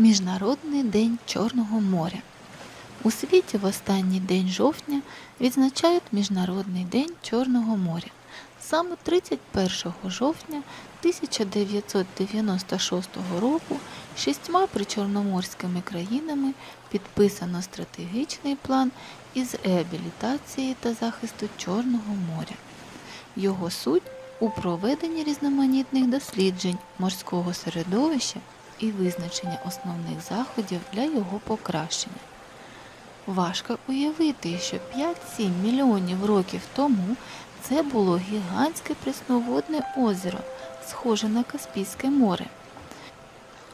Міжнародний день Чорного моря. У світі в останній день жовтня відзначають Міжнародний день Чорного моря. Саме 31 жовтня 1996 року шістьма причорноморськими країнами підписано стратегічний план із реабілітації та захисту Чорного моря. Його суть у проведенні різноманітних досліджень морського середовища і визначення основних заходів для його покращення. Важко уявити, що 5-7 мільйонів років тому це було гігантське пресноводне озеро, схоже на Каспійське море.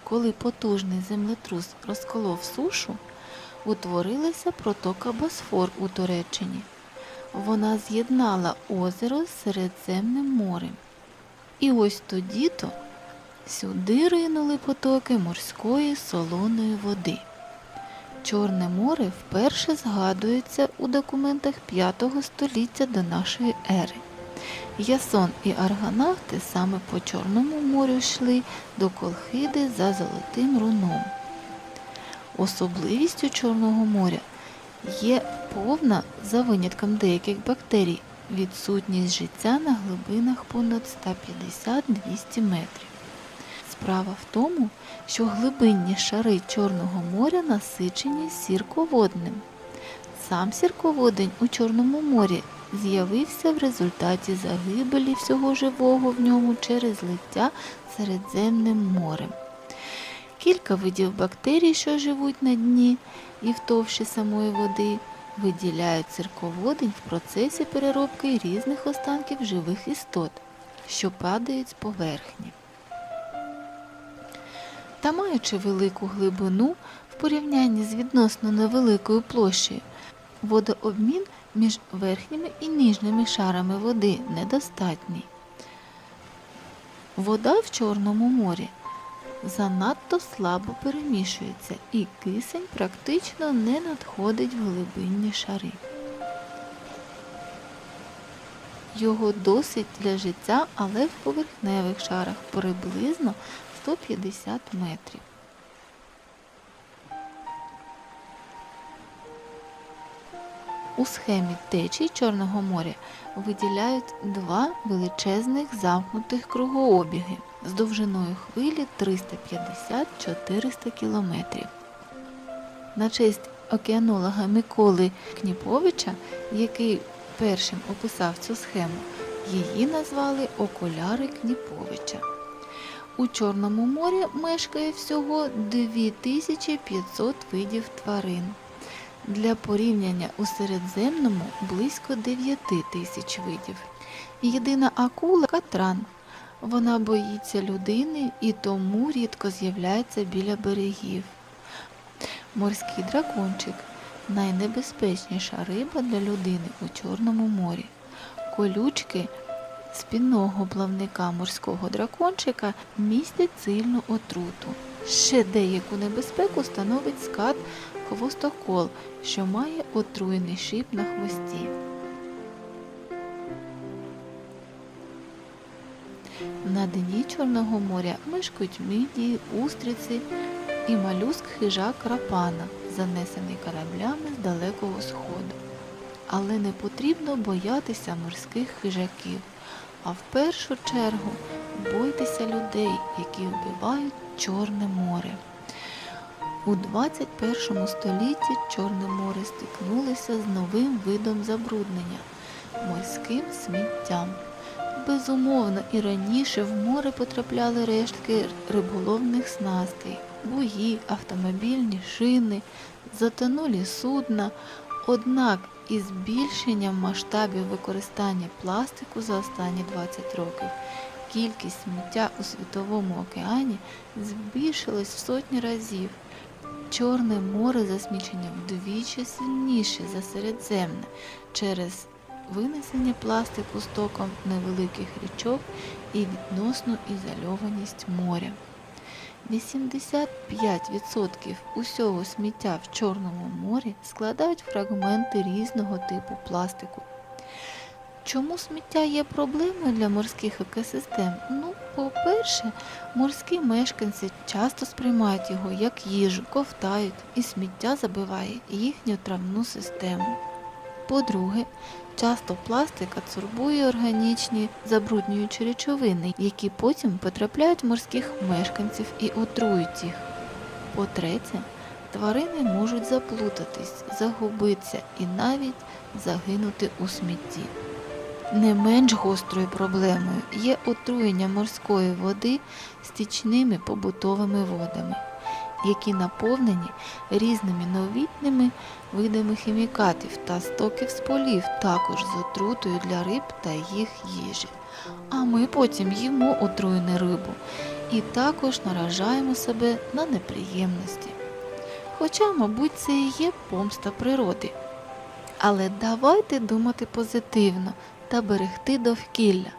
Коли потужний землетрус розколов сушу, утворилася протока Босфор у Туреччині. Вона з'єднала озеро з Середземним морем. І ось тоді-то сюди ринули потоки морської солоної води. Чорне море вперше згадується у документах 5 століття до нашої ери. Ясон і аргонавти саме по Чорному морю йшли до Колхиди за Золотим руном. Особливістю Чорного моря є повна, за винятком деяких бактерій, відсутність життя на глибинах понад 150-200 метрів. Справа в тому, що глибинні шари Чорного моря насичені сірководним. Сам сірководень у Чорному морі з'явився в результаті загибелі всього живого в ньому через лиття Середземним морем. Кілька видів бактерій, що живуть на дні і в самої води, виділяють цирководень в процесі переробки різних останків живих істот, що падають з поверхні. Та маючи велику глибину в порівнянні з відносно невеликою площею, водообмін між верхніми і нижніми шарами води недостатній. Вода в Чорному морі занадто слабо перемішується і кисень практично не надходить в глибинні шари. Його досить для життя, але в поверхневих шарах приблизно 150 метрів. У схемі течій Чорного моря виділяють два величезних замкнутих кругообіги з довжиною хвилі 350-400 кілометрів. На честь океанолога Миколи Кніповича, який першим описав цю схему, її назвали окуляри Кніповича. У Чорному морі мешкає всього 2500 видів тварин. Для порівняння у Середземному близько 9 тисяч видів. Єдина акула катран. Вона боїться людини і тому рідко з'являється біля берегів. Морський дракончик найнебезпечніша риба для людини у Чорному морі. Колючки спінного плавника морського дракончика містять сильну отруту. Ще деяку небезпеку становить скат хвостокол, що має отруєний шип на хвості. На дні Чорного моря мешкають мидії, устриці і малюск хижак рапана, занесений кораблями з далекого сходу. Але не потрібно боятися морських хижаків, а в першу чергу бойтеся людей, які вбивають Чорне море. У 21 столітті Чорне море стикнулося з новим видом забруднення морським сміттям. Безумовно, і раніше в море потрапляли рештки риболовних снастей, буї, автомобільні шини, затонулі судна. Однак із збільшенням масштабів використання пластику за останні 20 років кількість сміття у світовому океані збільшилась в сотні разів. Чорне море засмічення вдвічі сильніше за Середземне через винесення пластику стоком невеликих річок і відносну ізольованість моря. 85% усього сміття в Чорному морі складають фрагменти різного типу пластику. Чому сміття є проблемою для морських екосистем? Ну, по-перше, морські мешканці часто сприймають його як їжу, ковтають, і сміття забиває їхню травну систему. По-друге, часто пластик адсорбує органічні забруднюючі речовини, які потім потрапляють в морських мешканців і отрують їх. По-третє, тварини можуть заплутатись, загубитися і навіть загинути у смітті. Не менш гострою проблемою є отруєння морської води стічними побутовими водами, які наповнені різними новітними видами хімікатів та стоків з полів, також з отрутою для риб та їх їжі. А ми потім їмо отруєну рибу і також наражаємо себе на неприємності. Хоча, мабуть, це і є помста природи. Але давайте думати позитивно та берегти довкілля.